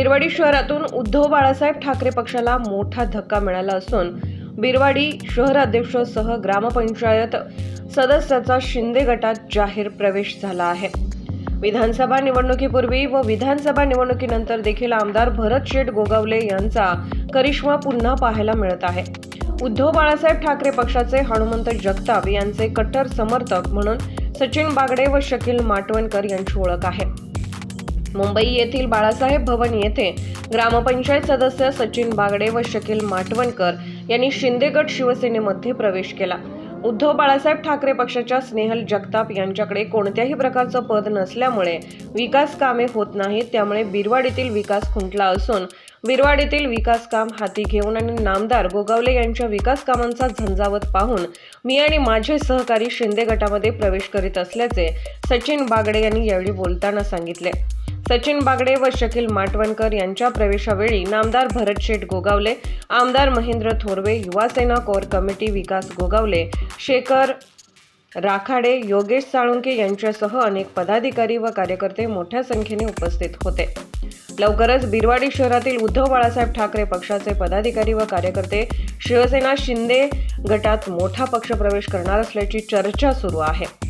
बिरवाडी शहरातून उद्धव बाळासाहेब ठाकरे पक्षाला मोठा धक्का मिळाला असून बिरवाडी शहराध्यक्षसह ग्रामपंचायत सदस्याचा शिंदे गटात जाहीर प्रवेश झाला आहे. विधानसभा निवडणुकीपूर्वी व विधानसभा निवडणुकीनंतर देखील आमदार भरत शेठ गोगावले यांचा करिश्मा पुन्हा पाहायला मिळत आहे. उद्धव बाळासाहेब ठाकरे पक्षाचे हनुमंत जगताप यांचे कट्टर समर्थक म्हणून सचिन बागडे व शकील माटवणकर यांची ओळख आहे. मुंबई येथील बाळासाहेब भवन येथे ग्रामपंचायत सदस्य सचिन बागडे व शकील माटवणकर यांनी शिंदेगड शिवसेनेमध्ये प्रवेश केला. उद्धव बाळासाहेब ठाकरे पक्षाच्या स्नेहल जगताप यांच्याकडे कोणत्याही प्रकारचं पद नसल्यामुळे विकास कामे होत नाहीत त्यामुळे बिरवाडीतील विकास खुंटला असून बिरवाडीतील विकास काम हाती घेऊन आणि नामदार गोगावले यांच्या विकास कामांचा झंझावत पाहून मी आणि माझे सहकारी शिंदे गटामध्ये प्रवेश करीत असल्याचे सचिन बागडे यांनी यावेळी बोलताना सांगितले. सचिन बागडे व शकील माटवणकर यांच्या प्रवेशावेळी नामदार भरत शेठ गोगावले आमदार महेंद्र थोरवे युवासेना कोर कमिटी विकास गोगावले शेखर राखाडे योगेश साळुंके यांच्यासह अनेक पदाधिकारी व कार्यकर्ते मोठ्या संख्येने उपस्थित होते. लवकरच बिरवाडी शहरातील उद्धव बाळासाहेब ठाकरे पक्षाचे पदाधिकारी व कार्यकर्ते शिवसेना शिंदे गटात मोठा पक्ष प्रवेश करणार असल्याची चर्चा सुरू आहे.